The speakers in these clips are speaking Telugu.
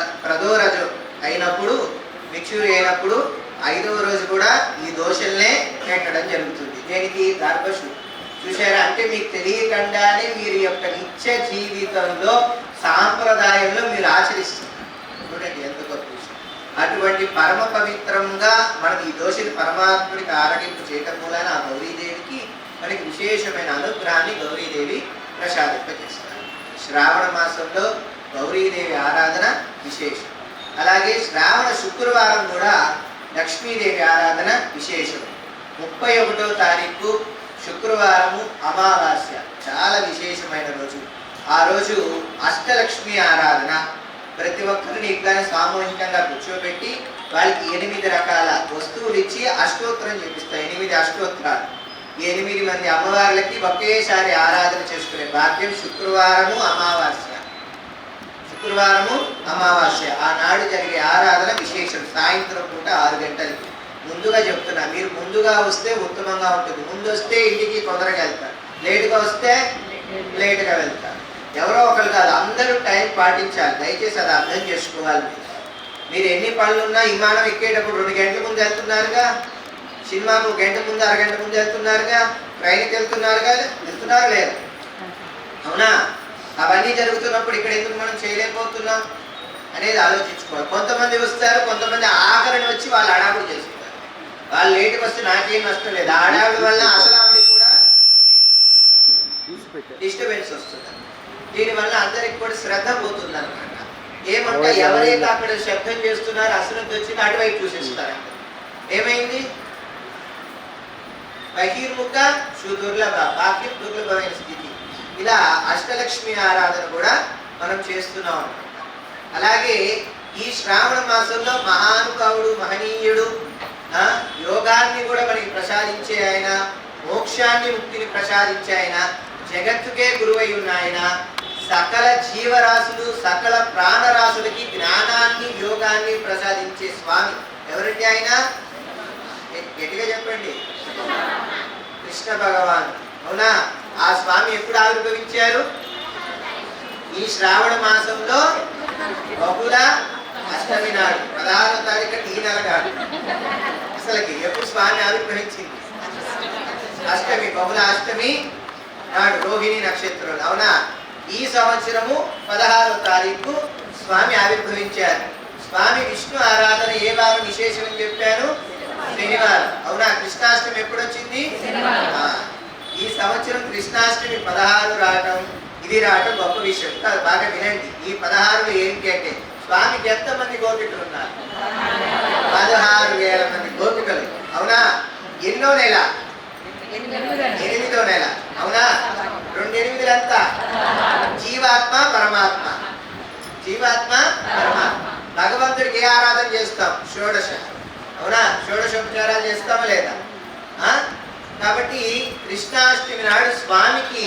ప్రదో ప్ర ప్రదోరజు అయినప్పుడు మిక్చూరి అయినప్పుడు ఐదవ రోజు కూడా ఈ దోషల్నే పెట్టడం జరుగుతుంది. దేనికి? గర్భశు చూసారా అంటే మీకు తెలియకుండానే మీరు యొక్క నిత్య జీవితంలో సాంప్రదాయంలో మీరు ఆచరిస్తారు చూడండి ఎంత గొప్ప విషయం. అటువంటి పరమ పవిత్రంగా మనకి ఈ దోషులు పరమాత్ముడికి ఆరగింపు చేయటం మూలాన ఆ గౌరీదేవికి మనకి విశేషమైన అనుగ్రహాన్ని గౌరీదేవి ప్రసాదింపజేస్తారు. శ్రావణ మాసంలో గౌరీదేవి ఆరాధన విశేషం. అలాగే శ్రావణ శుక్రవారం కూడా లక్ష్మీదేవి ఆరాధన విశేషం. ముప్పై ఒకటో తారీఖు శుక్రవారము అమావాస్య. చాలా విశేషమైన రోజు. ఆ రోజు అష్టలక్ష్మి ఆరాధన. ప్రతి ఒక్కరిని ఇక్కడ సామూహికంగా కూర్చోబెట్టి వాళ్ళకి ఎనిమిది రకాల వస్తువులు ఇచ్చి అష్టోత్తరం చేపిస్తాయి ఎనిమిది అష్టోత్తరాలు. ఎనిమిది మంది అమ్మవార్లకి ఒకేసారి ఆరాధన చేసుకునే భాగ్యం శుక్రవారము అమావాస్య. శుక్రవారము అమావాస్య. ఆనాడు జరిగే ఆరాధన విశేషం. సాయంత్రం పూట ఆరు గంటలకి. ముందుగా చెప్తున్నా మీరు ముందుగా వస్తే ఉత్తమంగా ఉంటుంది. ముందు వస్తే ఇంటికి తొందరగా వెళ్తారు. లేటుగా వస్తే లేటుగా వెళ్తారు. ఎవరో ఒకరు కాదు అందరూ టైం పాటించాలి. దయచేసి అది అర్థం చేసుకోవాలి మీరు. ఎన్ని ఎన్ని పనులున్నా విమానం ఎక్కేటప్పుడు రెండు గంటల ముందు వెళ్తున్నారుగా? సినిమాకు గంట ముందు అరగంట ముందు వెళ్తున్నారుగా? ట్రైన్కి వెళ్తున్నారుగా? వెళ్తున్నారు లేదు? అవునా? అవన్నీ జరుగుతున్నప్పుడు ఇక్కడ ఎందుకు మనం చేయలేకపోతున్నాం అనేది ఆలోచించుకోవాలి. కొంతమంది వస్తారు కొంతమంది ఆఖరిని వచ్చి వాళ్ళు అడావుడు చేస్తారు వాళ్ళు లేటుకి వస్తే నాకేం నష్టం లేదు. అడావుడి వల్ల అసలు ఆవిడకి కూడా డిస్టర్బెన్స్ వస్తుంది. దీనివల్ల అందరికి కూడా శ్రద్ధ పోతుంది అనమాట ఏమంటే ఎవరైతే అక్కడ శబ్దం చేస్తున్నారో అశ్రద్ధ వచ్చింది అటువైపు చూసేస్తారు? ఏమైంది? బహిర్ముఖ సుదుర్లభ బాక్యం దుర్లభమైన స్థితి. ఇలా అష్టలక్ష్మి ఆరాధన కూడా మనం చేస్తున్నాం. అలాగే ఈ శ్రావణ మాసంలో మహానుభావుడు మహనీయుడు యోగాన్ని కూడా మనకి ప్రసాదించే ఆయన మోక్షాన్ని ముక్తిని ప్రసాదించే ఆయన జగత్తుకే గురువై ఉన్న ఆయన సకల జీవరాశులు సకల ప్రాణరాశులకి జ్ఞానాన్ని యోగాన్ని ప్రసాదించే స్వామి ఎవరండి ఆయన? గట్టిగా చెప్పండి. కృష్ణ భగవాన్. అవునా? ఆ స్వామి ఎప్పుడు ఆవిర్భవించారు? ఈ శ్రావణ మాసంలో బహుళ అష్టమి నాడు పదహారో తారీఖు ఈ నెల కాదు అసలుకి ఎప్పుడు స్వామి ఆవిర్భవించింది? అష్టమి బహుళ అష్టమి నాడు రోహిణి నక్షత్రం అవునా? ఈ సంవత్సరము పదహారో తారీఖు స్వామి ఆవిర్భవించారు. స్వామి విష్ణు ఆరాధన ఏ వారం విశేషం చెప్పారు చెప్పాను శనివారం అవునా కృష్ణాష్టమి ఎప్పుడు వచ్చింది ఆ, ఈ సంవత్సరం కృష్ణాష్టమి పదహారు రావటం ఇది రావటం గొప్ప విషయం. కాదు, బాగా వినండి. ఈ పదహారులు ఏంటి అంటే స్వామికి ఎంతమంది గోపికలు ఉన్నారు? పదహారు వేల మంది గోపికలు. అవునా? ఎన్నో నెల? ఎనిమిదో నెల. అవునా? రెండు ఎనిమిదిలంతా జీవాత్మ పరమాత్మ. జీవాత్మ పరమాత్మ. భగవంతుడికి ఏ ఆరాధన చేస్తాం? షోడశ. అవునా? షోడశోపచారాలు చేస్తామా లేదా? ఆ? కాబట్టి కృష్ణాష్టమి నాడు స్వామికి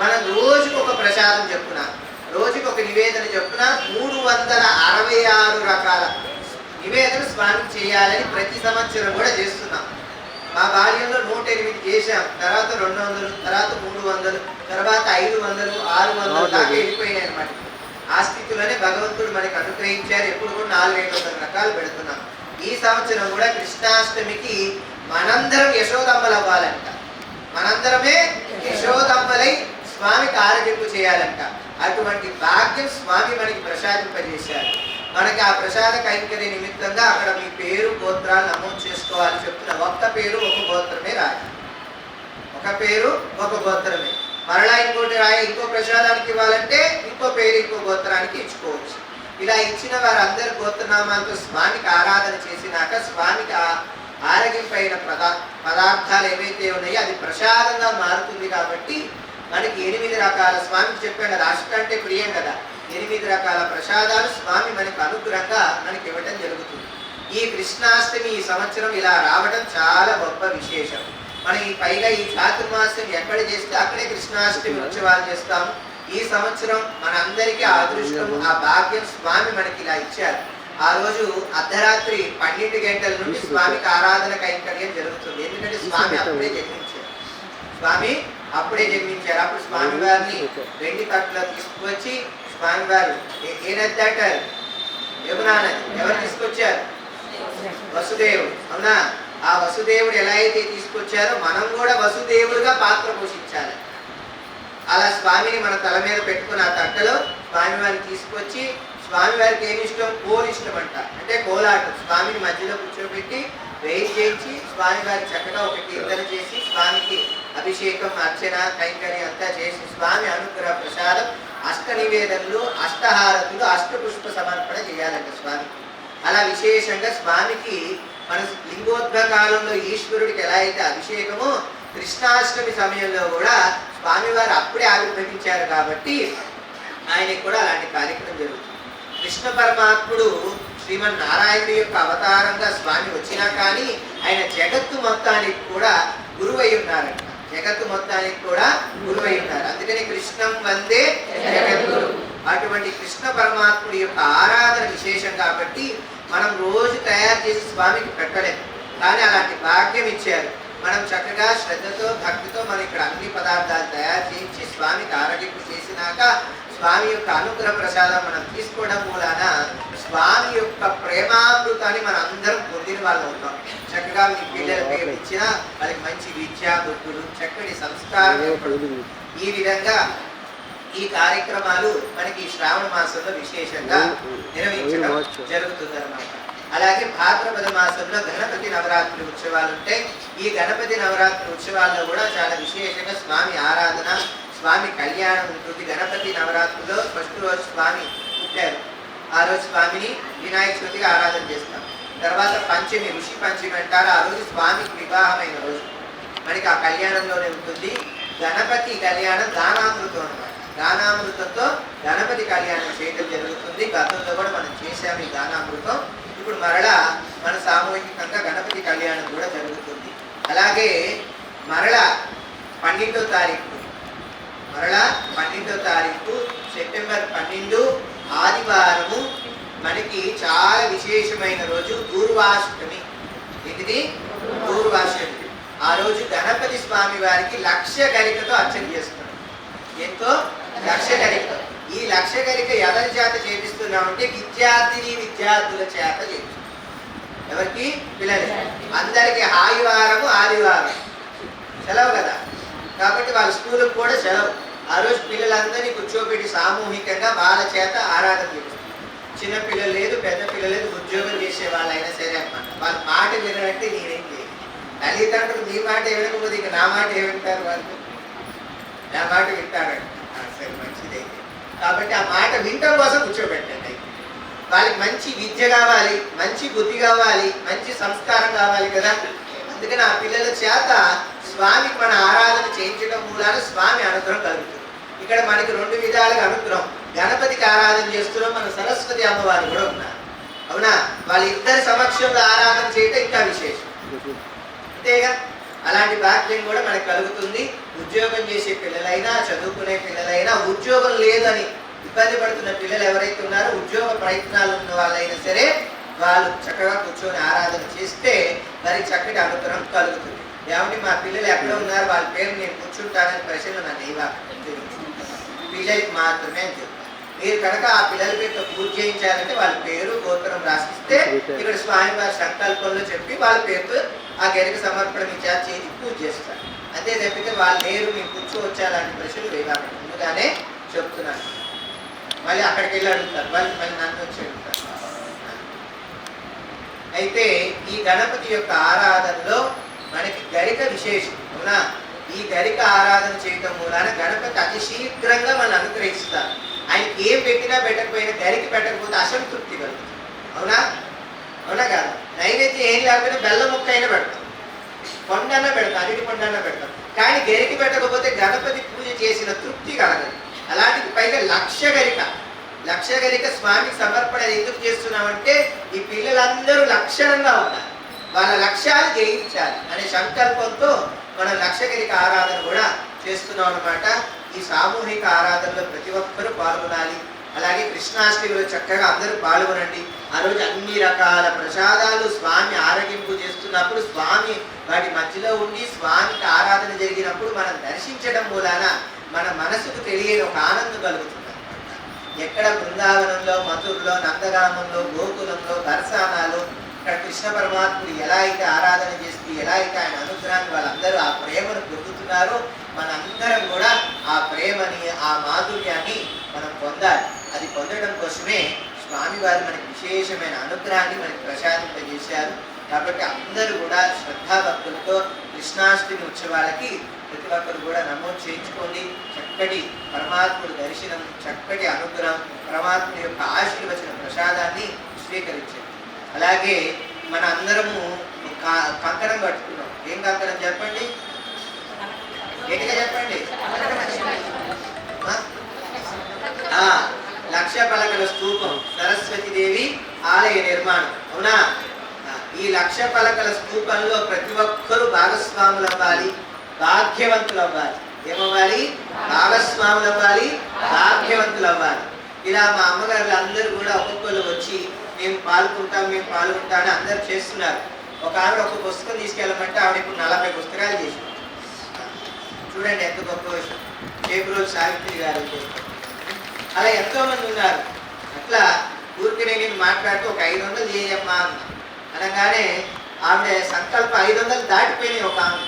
మనం రోజుకు ఒక ప్రసాదం చెప్పున రోజుకు ఒక నివేదన చెప్పున మూడు వందల అరవై ఆరు రకాల నివేదన స్వామికి చేయాలని ప్రతి సంవత్సరం కూడా చేస్తున్నాం. మా బాల్యంలో నూట ఎనిమిది చేశాం. తర్వాత రెండు వందలు తర్వాత మూడు వందలు తర్వాత ఐదు వందలు ఆరు వందలు దాకా వెళ్ళిపోయినాయి అనమాట ఆ స్థితిలోనే భగవంతుడు మనకి అనుగ్రహించారు. ఎప్పుడు కూడా నాలుగు ఐదు వందల రకాలు పెడుతున్నాం. ఈ సంవత్సరం కూడా కృష్ణాష్టమికి మనందరం యశోదమ్మలు అవ్వాలంట మనందరమే యశోదమ్మలై స్వామికి ఆరగింపు చేయాలంట. అటువంటి భాగ్యం స్వామి మనకి ప్రసాదింపజేశారు. మనకి ఆ ప్రసాద కైంకర్య నిమిత్తంగా అక్కడ మీ పేరు గోత్రాలు నమోదు చేసుకోవాలని చెప్తున్న ఒక్క పేరు ఒక గోత్రమే రాయాలి ఒక పేరు ఒక గోత్రమే. మరలా ఇంకోటి రాయ ఇంకో ప్రసాదానికి ఇవ్వాలంటే ఇంకో పేరు ఇంకో గోత్రానికి ఇచ్చుకోవచ్చు. ఇలా ఇచ్చిన వారందరి గోత్రనామాలతో స్వామికి ఆరాధన చేసినాక స్వామికి ఆ ఆరగింపైన పదా పదార్థాలు ఏవైతే ఉన్నాయో అది ప్రసాదంగా మారుతుంది కాబట్టి మనకి ఎనిమిది రకాల స్వామికి చెప్పాను కదా అష్ట అంటే ప్రియం కదా. ఎనిమిది రకాల ప్రసాదాలు స్వామి మనకు అనుగ్రహంగా మనకి ఇవ్వటం జరుగుతుంది. ఈ కృష్ణాష్టమి ఈ సంవత్సరం ఇలా రావడం చాలా గొప్ప విశేషం. మనం ఈ పైగా ఈ చాతుర్మాసం ఎక్కడ చేస్తే అక్కడే కృష్ణాష్టమి ఉత్సవాలు చేస్తాము. ఈ సంవత్సరం మనందరికీ ఆ అదృష్టం ఆ భాగ్యం స్వామి మనకి ఇలా ఇచ్చారు. ఆ రోజు అర్ధరాత్రి పన్నెండు గంటల నుండి స్వామికి ఆరాధన కైంకర్యం జరుగుతుంది. ఎందుకంటే స్వామి అప్పుడే జన్మించారు స్వామి అప్పుడే జన్మించారు అప్పుడు స్వామి వారిని వెండి తట్టులో తీసుకువచ్చి స్వామి వారు ఏ- ఏ నది దాటారు? యమునా నది. ఎవరు తీసుకొచ్చారు? వసుదేవుడు. అవునా? ఆ వసుదేవుడు ఎలా అయితే తీసుకొచ్చారో మనం కూడా వసుదేవుడుగా పాత్ర పోషించాలి. అలా స్వామిని మన తల మీద పెట్టుకుని ఆ తట్టలో స్వామి వారిని తీసుకొచ్చి స్వామివారికి ఏమి ఇష్టం? కోలు ఇష్టం అంట అంటే కోలాటం. స్వామిని మధ్యలో కూర్చోబెట్టి వేయి చేయించి స్వామివారి చక్కగా ఒక కీర్తన చేసి స్వామికి అభిషేకం అర్చన కైంకర్యం అంతా చేసి స్వామి అనుగ్రహ ప్రసాదం అష్ట నివేదనలు అష్టహారతులు అష్టపుష్ప సమర్పణ చేయాలంట స్వామి. అలా విశేషంగా స్వామికి మన లింగోద్భవ కాలంలో ఈశ్వరుడికి ఎలా అయితే అభిషేకమో కృష్ణాష్టమి సమయంలో కూడా స్వామివారు అప్పుడే ఆవిర్భవించారు కాబట్టి ఆయనకు కూడా అలాంటి కార్యక్రమం జరుగుతుంది. కృష్ణ పరమాత్ముడు శ్రీమన్ నారాయణుడి యొక్క అవతారంగా స్వామి వచ్చినా కానీ ఆయన జగత్తు మొత్తానికి కూడా గురువై ఉన్నారంట. జగత్తు మొత్తానికి కూడా గురువై ఉన్నారు. అందుకని కృష్ణం వందే జగద్గురు. అటువంటి కృష్ణ పరమాత్ముడి యొక్క ఆరాధన విశేషం కాబట్టి మనం రోజు తయారు చేసి స్వామికి పెట్టలేము కానీ అలాంటి భాగ్యం ఇచ్చారు. మనం చక్కగా శ్రద్ధతో భక్తితో మనం ఇక్కడ అన్ని పదార్థాలు తయారు చేయించి స్వామికి ఆరోగ్యం చేసినాక స్వామి యొక్క అనుగ్రహ ప్రసాదం మనం తీసుకోవడం మూలాన స్వామి యొక్క ప్రేమామృతాన్ని మనం అందరం పొందిన వాళ్ళు అవుతాం. చక్కగా మీ పిల్లలు పేరు ఇచ్చిన వాళ్ళకి మంచి విద్యా బుద్ధులు చక్కటి సంస్కారం. ఈ విధంగా ఈ కార్యక్రమాలు మనకి శ్రావణ మాసంలో విశేషంగా నిర్వహించడం జరుగుతుంది అలాగే భాద్రపద మాసంలో గణపతి నవరాత్రి ఉత్సవాలు ఉంటాయి. ఈ గణపతి నవరాత్రి ఉత్సవాల్లో కూడా చాలా విశేషంగా స్వామి ఆరాధన స్వామి కళ్యాణం ఉంటుంది గణపతి నవరాత్రిలో ఫస్ట్ రోజు స్వామి పుట్టారు. ఆ రోజు స్వామిని వినాయక చవితిగా ఆరాధన చేస్తాం తర్వాత పంచమి ఋషి పంచమి అంటారు. ఆ రోజు స్వామికి వివాహమైన రోజు. మనకి ఆ కళ్యాణంలోనే ఉంటుంది. గణపతి కళ్యాణం దానామృతం అనమాట దానామృతంతో గణపతి కళ్యాణం చేయడం జరుగుతుంది. గతంలో కూడా మనం చేసాము ఈ దానామృతం. ఇప్పుడు మరలా మన సామూహికంగా గణపతి కళ్యాణం కూడా జరుగుతుంది అలాగే మరలా పన్నెండో తారీఖు మరలా పన్నెండో తారీఖు సెప్టెంబర్ పన్నెండు ఆదివారము మనకి చాలా విశేషమైన రోజు దూర్వాష్టమి ఇది దూర్వాష్టమి ఆ రోజు గణపతి స్వామి వారికి లక్ష గరికతో అర్చన చేస్తున్నాం ఎంతో లక్ష గరిక. ఈ లక్ష గరిక ఎవరి చేత చేపిస్తున్నామంటే విద్యార్థిని విద్యార్థుల చేత చేపిస్తున్నాం. ఎవరికి? పిల్లలు అందరికి హాయివారము ఆదివారం. సెలవు కదా. కాబట్టి వాళ్ళ స్కూల్కి కూడా సెలవు. ఆ రోజు పిల్లలందరినీ కూర్చోబెట్టి సామూహికంగా వాళ్ళ చేత ఆరాధన చేపిస్తారు చిన్న పిల్లలు లేదు పెద్ద పిల్లలు లేదు ఉద్యోగం చేసే వాళ్ళైనా సరే అన్నమాట వాళ్ళ మాట వినరంటే నేనేం చేయను. తల్లిదండ్రులు మీ మాట వినకపోతే ఇక నా మాట ఏమింటారు వాళ్ళు? నా మాట వింటారంట సరే మంచిదైతే కాబట్టి ఆ మాట వినటం కోసం కూర్చోబెట్టండి అయితే. వాళ్ళకి మంచి విద్య కావాలి మంచి బుద్ధి కావాలి మంచి సంస్కారం కావాలి కదా. అందుకని ఆ పిల్లల చేత స్వామికి మన ఆరాధన చేయించడం మూలాన స్వామి అనుగ్రహం కలుగుతుంది. ఇక్కడ మనకి రెండు విధాలుగా అనుగ్రహం. గణపతికి ఆరాధన చేస్తున్నాం మన సరస్వతి అమ్మవారు కూడా ఉన్నారు. అవునా? వాళ్ళిద్దరి సమక్షంలో ఆరాధన చేయటం ఇంకా విశేషం. అంతేగా? అలాంటి భాగ్యం కూడా మనకు కలుగుతుంది. ఉద్యోగం చేసే పిల్లలైనా చదువుకునే పిల్లలైనా ఉద్యోగం లేదని ఇబ్బంది పడుతున్న పిల్లలు ఎవరైతే ఉన్నారో ఉద్యోగ ప్రయత్నాలు ఉన్న వాళ్ళైనా సరే వాళ్ళు చక్కగా కూర్చొని ఆరాధన చేస్తే మరి చక్కటి అనుగ్రహం కలుగుతుంది. ఏమంటే మా పిల్లలు ఎక్కడ ఉన్నారు? వాళ్ళ పేరు నేను కూర్చుంటానని ప్రశ్నలు నన్ను ఇవ్వ పిల్లలకి మాత్రమే అని చెప్తాను మీరు కనుక ఆ పిల్లల పేరుతో పూజ చేయించాలంటే వాళ్ళ పేరు గోత్రం రాసిస్తే ఇక్కడ స్వామి వారి సంకల్పంలో చెప్పి వాళ్ళ పేరుతో ఆ గెరిక సమర్పణ ఇచ్చారు చేసి పూజ చేస్తారు. అంతే తప్పితే వాళ్ళు లేరు మీరు కూర్చోవచ్చా అలాంటి ప్రశ్నలు వేయాలి ముందుగానే చెప్తున్నాను. మళ్ళీ అక్కడికి వెళ్ళి అడుగుతారు. వాళ్ళు మళ్ళీ నన్ను వచ్చి అడుగుతారు. అయితే ఈ గణపతి యొక్క ఆరాధనలో మనకి గరిక విశేషం అవునా? ఈ గరిక ఆరాధన చేయటం మూలాన గణపతి అతి శీఘ్రంగా మనం అనుగ్రహిస్తారు. ఆయనకి ఏం పెట్టినా పెట్టకపోయినా గరికి పెట్టకపోతే అసంతృప్తి కలుగుతుంది. అవునా? అవునా కాదు? నైవేద్యం ఏం లేకపోతే బెల్ల ముక్క అయినా పెడతాం. కొండన్నా పెడతాం అరటి కొండన్నా పెడతాం. కానీ గరికి పెట్టకపోతే గణపతి పూజ చేసిన తృప్తి కలగదు. అలాంటిది పైగా లక్ష గరిక లక్ష గరిక స్వామికి సమర్పణ ఎందుకు చేస్తున్నామంటే ఈ పిల్లలందరూ లక్షణంగా ఉన్నారు. వాళ్ళ లక్ష్యాలు జయించాలి అనే సంకల్పంతో మనం లక్ష గరిక ఆరాధన కూడా చేస్తున్నాం అనమాట ఈ సామూహిక ఆరాధనలో ప్రతి ఒక్కరూ పాల్గొనాలి. అలాగే కృష్ణాష్టమిలో చక్కగా అందరూ పాల్గొనండి. ఆ రోజు అన్ని రకాల ప్రసాదాలు స్వామి ఆరగింపు చేస్తున్నప్పుడు స్వామి వాటి మధ్యలో ఉండి స్వామికి ఆరాధన జరిగినప్పుడు మనం దర్శించడం మూలాన మన మనసుకు తెలియని ఒక ఆనందం కలుగుతుంది. ఎక్కడ బృందావనంలో మధురలో నందగామంలో గోకులంలో దర్శనాలు ఇక్కడ కృష్ణ పరమాత్ముడు ఎలా అయితే ఆరాధన చేస్తూ ఎలా అయితే ఆయన అనుగ్రహాన్ని వాళ్ళందరూ ఆ ప్రేమను పొందుతున్నారో మనందరం కూడా ఆ ప్రేమని ఆ మాధుర్యాన్ని మనం పొందాలి. అది పొందడం కోసమే స్వామివారు మనకి విశేషమైన అనుగ్రహాన్ని మనకి ప్రసాదింపజేశారు. కాబట్టి అందరూ కూడా శ్రద్ధాభక్తులతో కృష్ణాష్టమి ఉత్సవాలకి ప్రతి ఒక్కరు కూడా నమోదు చేయించుకోండి. చక్కటి పరమాత్ముడు దర్శనం చక్కటి అనుగ్రహం పరమాత్ముడి యొక్క ఆశీర్వచన ప్రసాదాన్ని స్వీకరించండి. అలాగే మన అందరము కా- కంకణం కట్టుకున్నాం. ఏం కంకణం చెప్పండి? గట్టిగా చెప్పండి. లక్ష పలకల స్తూపం సరస్వతి దేవి ఆలయ నిర్మాణం అవునా? ఈ లక్ష పలకల స్తూపంలో ప్రతి ఒక్కరూ భాగస్వాములు అవ్వాలి భాగ్యవంతులు అవ్వాలి ఏమవ్వాలి? భాగస్వాములు అవ్వాలి భాగ్యవంతులు అవ్వాలి ఇలా మా అమ్మగారు అందరూ కూడా ఒక్కొక్కరు వచ్చి మేము పాల్గొంటాం మేము పాల్గొంటాం అని అందరూ చేస్తున్నారు. ఒక ఆవిడ ఒక పుస్తకం తీసుకెళ్ళమంటే ఆవిడ ఇప్పుడు నలభై పుస్తకాలు చేసింది. చూడండి ఎంత గొప్ప విషయం. చేపురోజు సావిత్రి గారు. అలా ఎంతో మంది ఉన్నారు. అట్లా ఊరికి నేను మాట్లాడుతూ ఒక ఐదు వందలు చేయమ్మా అన్న. అనగానే ఆవిడ సంకల్పం ఐదు వందలు దాటిపోయినాయి ఒక ఆమె.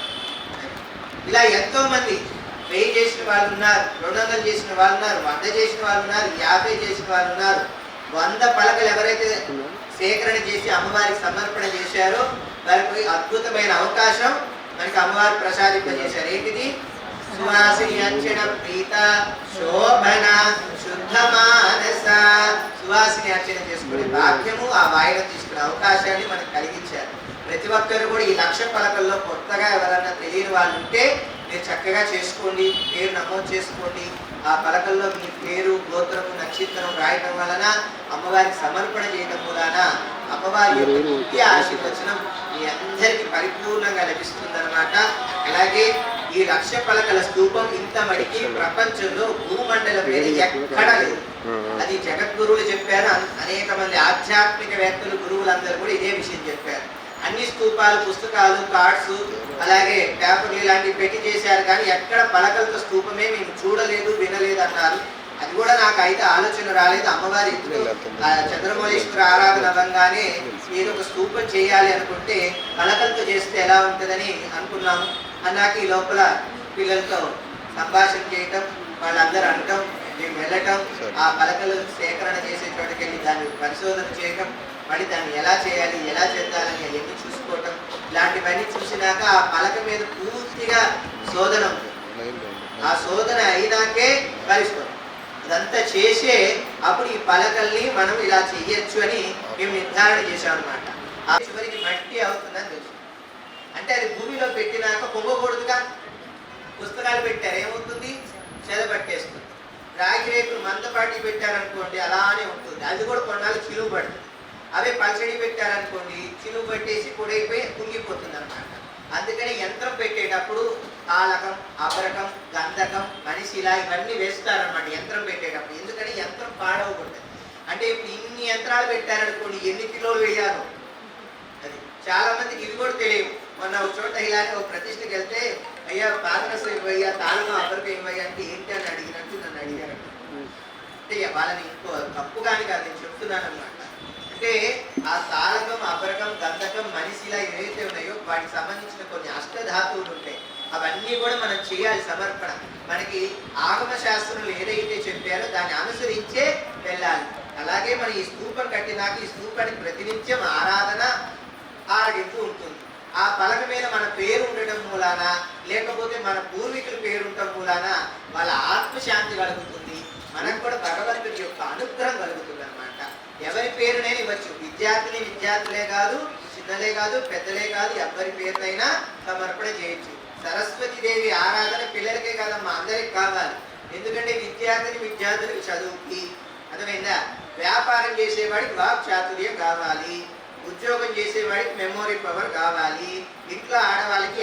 ఇలా ఎంతో మంది వెయ్యి చేసిన వాళ్ళు ఉన్నారు రెండు వందలు చేసిన వాళ్ళు ఉన్నారు వంద చేసిన వాళ్ళు ఉన్నారు యాభై చేసిన వాళ్ళు ఉన్నారు. వంద పలకలు ఎవరైతే సేకరణ చేసి అమ్మవారికి సమర్పణ చేశారో వారికి అద్భుతమైన అవకాశం మనకి అమ్మవారు ప్రసాదింపజేశారు. ఏంటిది? సువాసిని ప్రీత శోభన శుద్ధ మానస సువాసిని అర్చన చేసుకునే భాగ్యము ఆ వాయిన తీసుకునే అవకాశాన్ని మనకు కలిగించారు. ప్రతి ఒక్కరు కూడా ఈ లక్ష పలకల్లో కొత్తగా ఎవరన్నా తెలియని వాళ్ళు ఉంటే మీరు చక్కగా చేసుకోండి పేరు నమోదు చేసుకోండి. ఆ పలకల్లో మీ పేరు గోత్రము నక్షత్రం రాయటం వలన అమ్మవారికి సమర్పణ చేయడం వలన అమ్మవారి యొక్క ఆశీర్వచనం మీ అందరికీ పరిపూర్ణంగా లభిస్తుందన్నమాట. అలాగే ఈ లక్ష పలకల స్తూపం ఇంత మడికి ప్రపంచంలో భూమండలం మీద ఎక్కడా లేదు. అది జగద్గురువులు చెప్పారు అన్- అనేక మంది ఆధ్యాత్మికవేత్తలు గురువులందరూ కూడా ఇదే విషయం చెప్పారు. అన్ని స్తూపాలు పుస్తకాలు కార్డ్స్ అలాగే పేపర్లు ఇలాంటివి పెట్టి చేశారు కానీ ఎక్కడ పలకలతో స్తూపమే మేము చూడలేదు వినలేదు అన్నారు. అది కూడా నాకు అయితే ఆలోచన రాలేదు అమ్మవారి చంద్రమౌళేశ్వర ఆరాధన అవ్వగానే ఏదో ఒక స్తూపం చేయాలి అనుకుంటే పలకలతో చేస్తే ఎలా ఉంటుందని అనుకున్నాము అన్నాక ఈ లోపల పిల్లలతో సంభాషణ చేయటం వాళ్ళందరూ అనటం మేము వెళ్ళటం ఆ పలకలు సేకరణ చేసే చోటుకి వెళ్ళి దాన్ని పరిశోధన చేయటం మళ్ళీ దాన్ని ఎలా చేయాలి ఎలా చేద్దాలని అవన్నీ చూసుకోవటం ఇలాంటివన్నీ చూసినాక ఆ పలక మీద పూర్తిగా శోధన ఉంది. ఆ శోధన అయినాకే పరిశోధన. అదంతా చేసే అప్పుడు ఈ పలకల్ని మనం ఇలా చెయ్యొచ్చు అని మేము నిర్ధారణ చేసాం అనమాట ఆ చివరికి మట్టి అవుతుందని తెలుసు అంటే అది భూమిలో పెట్టినాక పొంగకూడదుగా? పుస్తకాలు పెట్టారు. ఏమవుతుంది? చెదపట్టేస్తుంది రాగి రేకులు మందపాటి పెట్టారనుకోండి అలానే ఉంటుంది. అది కూడా కొన్నాళ్ళు చిలువ పడుతుంది. అవే పల్చడి పెట్టారనుకోండి చిలువ పట్టేసి పొడైపోయి కుంగిపోతుంది అనమాట అందుకని యంత్రం పెట్టేటప్పుడు తాళకం అబరకం గంధకం మనిషిలా ఇవన్నీ వేస్తారనమాట యంత్రం పెట్టేటప్పుడు. ఎందుకని? యంత్రం పాడవకూడదు. అంటే ఇప్పుడు ఇన్ని యంత్రాలు పెట్టారనుకోండి ఎన్ని కిలోలు వేయాలో? అది చాలా మందికి ఇది కూడా తెలియదు మొన్న ఒక చోట ఇలానే ఒక ప్రతిష్టకి వెళ్తే అయ్యా పాదరసం ఇవ్వయ్యా తాళం అపరకం ఇవ్వయ్యా అంటే ఏంటి అని అడిగినట్టు నన్ను అడిగారు. అంటే వాళ్ళని ఇంకో తప్పుగాని కాదు నేను చెప్తున్నాను అనమాట అంటే ఆ తాళకం అపరకం గంధకం మనిషిలా ఏవైతే ఉన్నాయో వాటికి సంబంధించిన కొన్ని అష్టధాతువులు ఉంటాయి. అవన్నీ కూడా మనం చేయాలి సమర్పణ. మనకి ఆగమ శాస్త్రంలో ఏదైతే చెప్పారో దాన్ని అనుసరించే వెళ్ళాలి. అలాగే మనం ఈ స్తూపం కట్టినాక ఈ స్తూపానికి ప్రతినిత్యం ఆరాధన ఆరగింపు ఉంటుంది. ఆ పలక మీద మన పేరు ఉండటం మూలాన లేకపోతే మన పూర్వీకుల పేరు ఉండటం మూలాన వాళ్ళ ఆత్మశాంతి కలుగుతుంది. మనకు కూడా భగవంతుడి యొక్క అనుగ్రహం కలుగుతుంది అనమాట ఎవరి పేరునే ఇవ్వచ్చు. విద్యార్థిని విద్యార్థులే కాదు చిన్నలే కాదు పెద్దలే కాదు ఎవరి పేరునైనా సమర్పణ చేయొచ్చు. సరస్వతిదేవి ఆరాధన పిల్లలకే కాదమ్మా అందరికి కావాలి. ఎందుకంటే విద్యార్థిని విద్యార్థులకు చదువుకి అర్థమైందా? వ్యాపారం చేసేవాడికి వాక్ చాతుర్యం కావాలి. ఉద్యోగం చేసేవాడికి మెమోరీ పవర్ కావాలి. ఇంట్లో ఆడవాళ్ళకి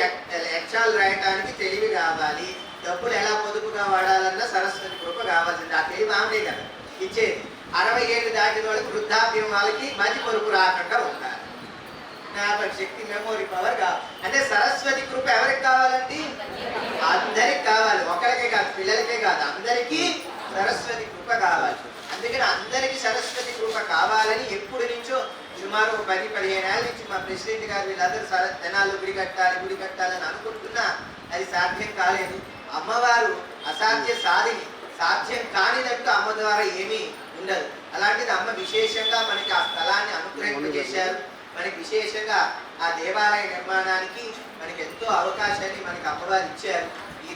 ఎక్సాలు రాయడానికి తెలివి కావాలి. డబ్బులు ఎలా పొదుపుగా వాడాలన్నా సరస్వతి కృప కావాల్సింది. ఆ తెలివి ఆమె కదా. ఇచ్చేది అరవై ఏళ్ళు దాటిన వాళ్ళకి వృద్ధాప్యం వాళ్ళకి మతి పొరుపు రాకుండా ఉండాలి. జ్ఞాపక శక్తి మెమోరీ పవర్ కావాలి. అంటే సరస్వతి కృప ఎవరికి కావాలండి? అందరికి కావాలి. ఒకరికే కాదు పిల్లలకే కాదు. అందరికీ సరస్వతి కృప కావాలి. అందుకని అందరికీ సరస్వతి కృప కావాలని ఎప్పుడు నుంచో సుమారు ఒక పది పదిహేను ఏళ్ళ నుంచి మా ప్రెసిడెంట్ గారు వీళ్ళందరూ జనాలు గుడి కట్టాలి గుడి కట్టాలని అనుకుంటున్నా అది సాధ్యం కాలేదు. అమ్మవారు అసాధ్య సాధిని సాధ్యం కానిదట్టు అమ్మ ద్వారా ఏమీ ఉండదు. అలాంటిది అమ్మ విశేషంగా మనకి ఆ స్థలాన్ని అనుగ్రహింపజేశారు మనకి విశేషంగా ఆ దేవాలయ నిర్మాణానికి మనకి ఎంతో అవకాశాన్ని మనకి అమ్మవారు ఇచ్చారు.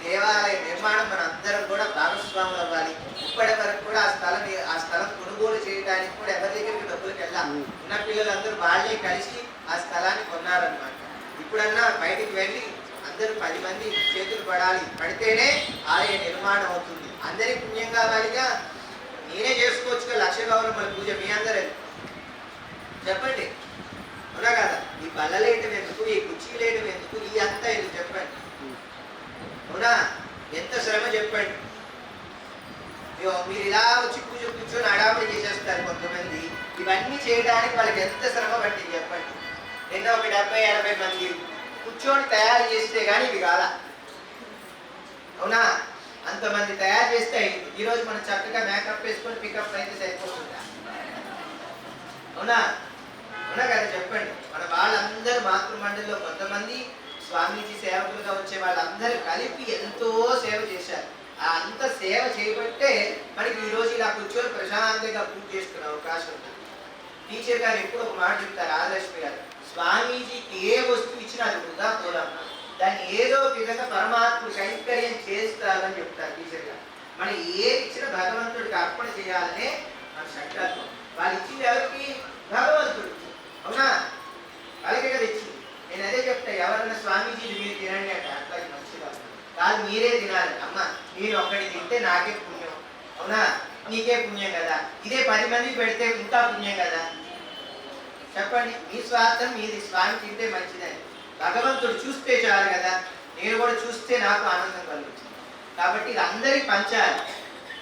దేవాలయ నిర్మాణం మన అందరం కూడా భాగస్వాములు అవ్వాలి. ఇప్పటి వరకు కూడా ఆ స్థలం ఆ స్థలం కొనుగోలు చేయడానికి కూడా ఎవరి దగ్గరికి డబ్బులకు వెళ్ళాం. ఉన్న పిల్లలందరూ వాళ్ళే కలిసి ఆ స్థలాన్ని కొన్నారనమాట ఇప్పుడన్నా బయటికి వెళ్ళి అందరూ పది మంది చేతులు పడాలి. పడితేనే ఆలయ నిర్మాణం అవుతుంది. అందరి పుణ్యం కావాలిగా. నేనే చేసుకోవచ్చు లక్ష గౌరవం పూజ మీ అందరూ. చెప్పండి. అవునా కదా? ఈ బల్లలేయటం ఎందుకు? ఈ కుర్చీలేయటం ఎందుకు? ఈ అంతా ఎందుకు? చెప్పండి. అవునా? ఎంత శ్రమ చెప్పండి. మీరు ఇలా వచ్చి పూజ కూర్చొని చేసేస్తారు కొంతమంది. ఇవన్నీ చేయడానికి వాళ్ళకి ఎంత శ్రమ పట్టింది చెప్పండి. నిన్న ఒక డెబ్బై ఎనభై మంది కూర్చొని తయారు చేస్తే కానీ ఇవి కాదా అవునా? అంతమంది తయారు చేస్తే అయింది. ఈరోజు మనం చక్కగా మేకప్ వేసుకొని పికప్ అయితే సరిపోతుందా? అవునా? అవునా కదా చెప్పండి. మన వాళ్ళందరూ మాతృమండలిలో కొంతమంది స్వామీజీ సేవకులుగా వచ్చే వాళ్ళందరూ కలిపి ఎంతో సేవ చేశారు. ఆ అంత సేవ చేయబట్టే మనకి ఈరోజు ఇలా కూర్చొని ప్రశాంతంగా పూజ చేసుకునే అవకాశం ఉంది. టీచర్ గారు ఎప్పుడు ఒక మాట చెప్తారు ఆదర్శ్ గారు స్వామీజీకి ఏ వస్తువు ఇచ్చినా అది వృధా పోదమ్మా దాన్ని ఏదో విధంగా పరమాత్మ కైంకర్యం చేస్తారని చెప్తారు టీచర్ గారు. మనం ఏది ఇచ్చినా భగవంతుడికి అర్పణ చేయాలనే మన సంకల్పం. వాళ్ళు ఇచ్చింది ఎవరికి? భగవంతుడికి. అవునా? వాళ్ళకి కదా ఇచ్చింది. నేను అదే చెప్తా ఎవరన్నా స్వామీజీ మీరు తినండి అంటే అట్లా మంచిగా కాదు మీరే తినాలి. అమ్మ మీరు ఒక్కడి తింటే నాకే పుణ్యం. అవునా? నీకే పుణ్యం కదా. ఇదే పది మందికి పెడితే ఇంకా పుణ్యం కదా. చెప్పండి మీ స్వార్థం మీది. స్వామి తింటే మంచిదని. భగవంతుడు చూస్తే చాలు కదా. నేను కూడా చూస్తే నాకు ఆనందం కలుగుతుంది. కాబట్టి ఇది అందరికి పంచాలి.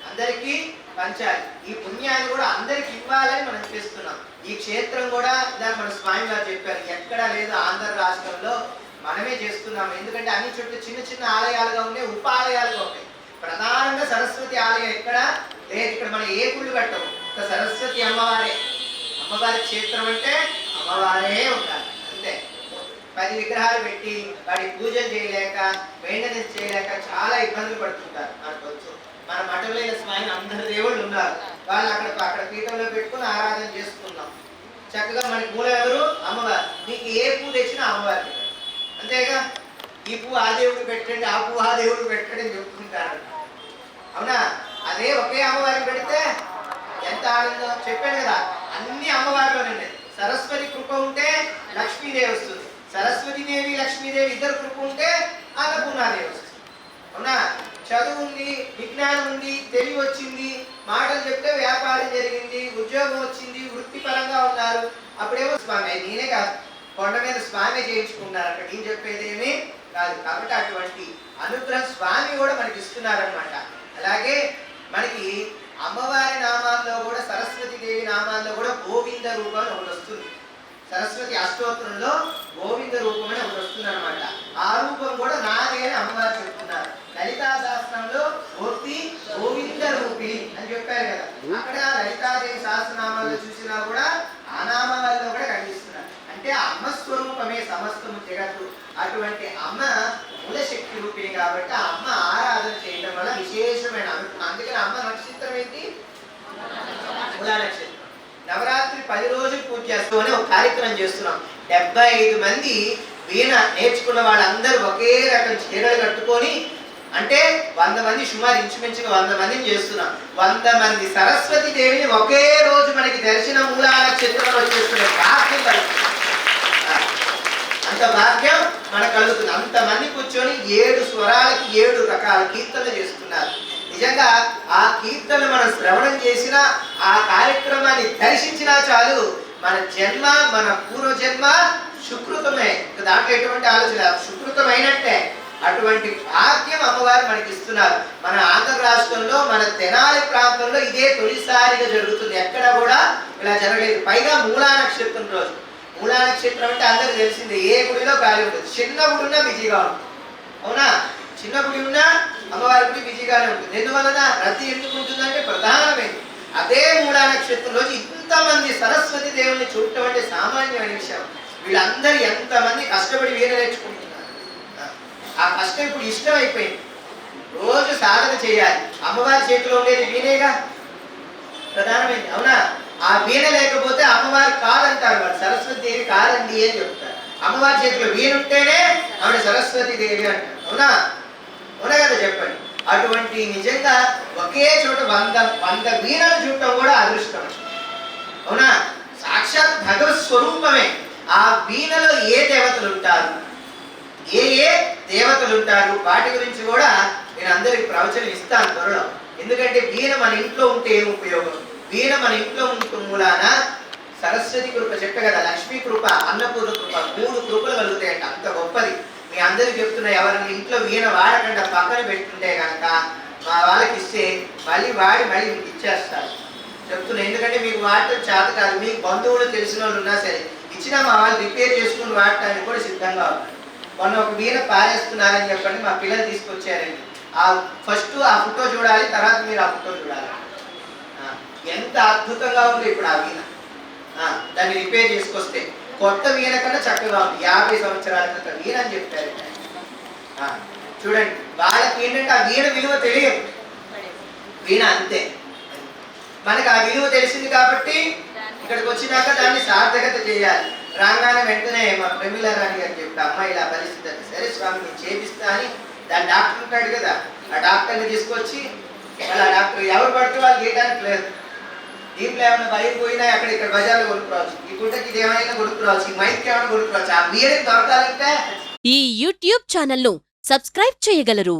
అందరికీ పంచాలి. ఈ పుణ్యాన్ని కూడా అందరికి ఇవ్వాలని మనం చేస్తున్నాం. ఈ క్షేత్రం కూడా దాన్ని మన స్వామి గారు చెప్పారు ఎక్కడా లేదు ఆంధ్ర రాష్ట్రంలో మనమే చేస్తున్నాం. ఎందుకంటే అన్ని చుట్టూ చిన్న చిన్న ఆలయాలుగా ఉన్నాయి ఉప ఆలయాలుగా ఉన్నాయి. ప్రధానంగా సరస్వతి ఆలయం ఎక్కడ? లేదు ఇక్కడ మనం ఏ గుళ్ళు కట్టము? ఒక సరస్వతి అమ్మవారే. అమ్మవారి క్షేత్రం అంటే అమ్మవారే ఉండాలి అంతే. పది విగ్రహాలు పెట్టి వాటి పూజలు చేయలేక మెయింటెనెన్స్ చేయలేక చాలా ఇబ్బందులు పడుతుంటారు. మన మఠంలో స్వామి అందరు దేవుళ్ళు ఉన్నారు. వాళ్ళు అక్కడ అక్కడ పీఠంలో పెట్టుకుని ఆరాధన చేసుకున్నాం చక్కగా మనకి మూల ఎవరు? అమ్మవారు. నీకు ఏ పువ్వు తెచ్చినా అమ్మవారి అంతేగా? ఈ పువ్వు ఆ దేవుడు పెట్టండి ఆ పువ్వు ఆ దేవుడు పెట్టండి అని అవునా? అదే ఒకే అమ్మవారికి పెడితే ఎంత ఆనందం? చెప్పాను కదా అన్ని అమ్మవారిలోనే సరస్వతి కృప ఉంటే లక్ష్మీదేవి వస్తుంది. సరస్వతీదేవి లక్ష్మీదేవి ఇద్దరు కృప ఉంటే అన్నపూర్ణాదేవి వస్తుంది. అవునా? చదువు ఉంది విజ్ఞానం ఉంది తెలివి వచ్చింది మాటలు చెప్తే వ్యాపారం జరిగింది ఉద్యోగం వచ్చింది వృత్తిపరంగా ఉన్నారు. అప్పుడేమో స్వామి నేనే కాదు. కొండ మీద స్వామి చేయించుకున్నారు అక్కడ. నేను చెప్పేదేమి కాదు. కాబట్టి అటువంటి అనుగ్రహం స్వామి కూడా మనకి ఇస్తున్నారనమాట అలాగే మనకి అమ్మవారి నామాల్లో కూడా సరస్వతి దేవి నామాల్లో కూడా గోవింద రూపం ఒకటి వస్తుంది. సరస్వతి అష్టోత్తరంలో గోవింద రూపం అని ఒకటి వస్తుంది అనమాట ఆ రూపం కూడా నాదే అని అమ్మవారు చెప్తున్నారు. లలితా శాస్త్రంలో మూర్తి గోవింద రూపి అని చెప్పారు కదా. అక్కడ లలితాదేవి సహస్రనామాల్లో చూసినా కూడా ఆ నామాలలో కూడా కనిపిస్తున్నారు. అంటే అమ్మ స్వరూపమే సమస్తము జగత్తు. అటువంటి అమ్మ మూల శక్తి రూపిణి కాబట్టి ఆ అమ్మ ఆరాధన చేయడం వల్ల విశేషమైన అందుకని అమ్మ నక్షత్రం ఏంటి? మూలా నక్షత్రం. నవరాత్రి పది రోజులు పూజ చేస్తూ ఒక కార్యక్రమం చేస్తున్నాం. డెబ్బై ఐదు మంది వీణ నేర్చుకున్న వాళ్ళందరూ ఒకే రకం చీరలు కట్టుకొని అంటే వంద మంది సుమారు ఇంచుమించుగా వంద మందిని చేస్తున్నాం. వంద మంది సరస్వతి దేవిని ఒకే రోజు మనకి దర్శన మూలా నక్షత్రంలో వచ్చేస్తున్న భాగ్యం అంత భాగ్యం మనకు కలుగుతుంది. అంతమంది కూర్చొని ఏడు స్వరాలకి ఏడు రకాల కీర్తనలు చేస్తున్నారు. నిజంగా ఆ కీర్తనలు మనం శ్రవణం చేసిన ఆ కార్యక్రమాన్ని దర్శించినా చాలు మన జన్మ మన పూర్వజన్మ సుకృతమే దాంట్లో ఎటువంటి ఆలోచన సుకృతమైనట్టే అటువంటి భాగ్యం అమ్మవారు మనకి ఇస్తున్నారు. మన ఆంధ్ర రాష్ట్రంలో మన తెనాలి ప్రాంతంలో ఇదే తొలిసారిగా జరుగుతుంది. ఎక్కడ కూడా ఇలా జరగలేదు. పైగా మూలా నక్షత్రం రోజు. మూలా నక్షత్రం అంటే అందరికి తెలిసిందే. ఏ గుడిలో ఖాళీ ఉంటుంది చిన్న గుడి ఉన్నా బిజీగా ఉంటుంది. అవునా? చిన్న గుడి ఉన్నా అమ్మవారి గుడి బిజీగానే ఉంటుంది. ఎందువలన? రద్దీ ఎందుకు ఉంటుందంటే ప్రధానమైనది అదే మూలా నక్షత్రం రోజు ఇంతమంది సరస్వతి దేవుని చూడటం అంటే సామాన్యమైన విషయం. వీళ్ళందరూ ఎంతమంది కష్టపడి వీణ నేర్చుకుంటున్నారు? ఆ కష్టం ఇప్పుడు ఇష్టం అయిపోయింది రోజు సాధన చేయాలి. అమ్మవారి చేతిలో ఉండేది వీణేగా? ప్రధానమైంది. అవునా? ఆ వీణ లేకపోతే అమ్మవారి కాదంటారు వాడు సరస్వతి దేవి కాదండి అని చెప్తారు. అమ్మవారి చేతిలో వీణుంటేనే ఆవిడ సరస్వతి దేవి అంటారు. అవునా? అవునా కదా చెప్పండి. అటువంటి నిజంగా ఒకే చోట వంద వంద వీణలు చూడటం కూడా అదృష్టం అవునా సాక్షాత్ భగవత్ స్వరూపమే ఆ వీణలో ఏ దేవతలు ఉంటారు ఏ ఏ దేవతలు ఉంటారు వాటి గురించి కూడా నేను అందరికి ప్రవచనం ఇస్తాను త్వరలో. ఎందుకంటే వీణ మన ఇంట్లో ఉంటే ఏం ఉపయోగం? వీణ మన ఇంట్లో ఉంటే మూలాన సరస్వతి కృప చెప్పే కదా లక్ష్మీ కృప అన్నపూర్ణ కృప మూడు కృపలు కలుగుతాయంట. అంత గొప్పది. మీ అందరూ చెప్తున్నా ఎవరైనా ఇంట్లో వీణ వాడకుండా పక్కన పెట్టుకుంటే కనుక మా వాళ్ళకి ఇస్తే మళ్ళీ వాడి మళ్ళీ మీకు ఇచ్చేస్తారు. చెప్తున్నా ఎందుకంటే మీకు వాడటం చేత కాదు. మీకు బంధువులు తెలిసిన వాళ్ళు ఉన్నా సరే ఇచ్చినా మా వాళ్ళు రిపేర్ చేసుకుని వాడటానికి కూడా సిద్ధంగా ఉన్నారు. మొన్న ఒక వీణ పారేస్తున్నారని చెప్పండి మా పిల్లలు తీసుకొచ్చారండి. ఆ ఫస్ట్ ఆ ఫోటో చూడాలి తర్వాత మీరు ఆ ఫోటో చూడాలి. ఎంత అద్భుతంగా ఉంది ఇప్పుడు ఆ వీణ. దాన్ని రిపేర్ చేసుకొస్తే కొత్త వీణ కన్నా చక్కగా ఉంది. యాభై సంవత్సరాల క్రితం వీణ అని చెప్పారు. చూడండి వాళ్ళకి ఏంటంటే ఆ వీణ విలువ తెలియదు. వీణ అంతే. మనకు ఆ విలువ తెలిసింది కాబట్టి ఇక్కడికి వచ్చినాక దాన్ని సార్థకత చేయాలి. రాగానే వెంటనే మా ప్రమిళ రాణి గారు చెప్తా అమ్మాయి ఇలా పరిస్థితి అంటే సరే స్వామి నేను చేపిస్తా అని. దాని డాక్టర్ ఉంటాడు కదా ఆ డాక్టర్ని తీసుకొచ్చి అలా డాక్టర్ ఎవరు పడితే వాళ్ళు చేయడానికి లేదు. దీంట్లో ఏమైనా భయం పోయినా అక్కడ ఇక్కడ బజార్లో కొనుక్కోవచ్చు. ఈ గుడ్డకి ఇది ఏమైనా కొనుక్కోవచ్చు. ఈ మైక్ ఏమైనా కొనుక్కోవచ్చు. ఆ మీరే దొరకాలంటే ఈ యూట్యూబ్ ఛానల్ను సబ్స్క్రైబ్ చేయగలరు.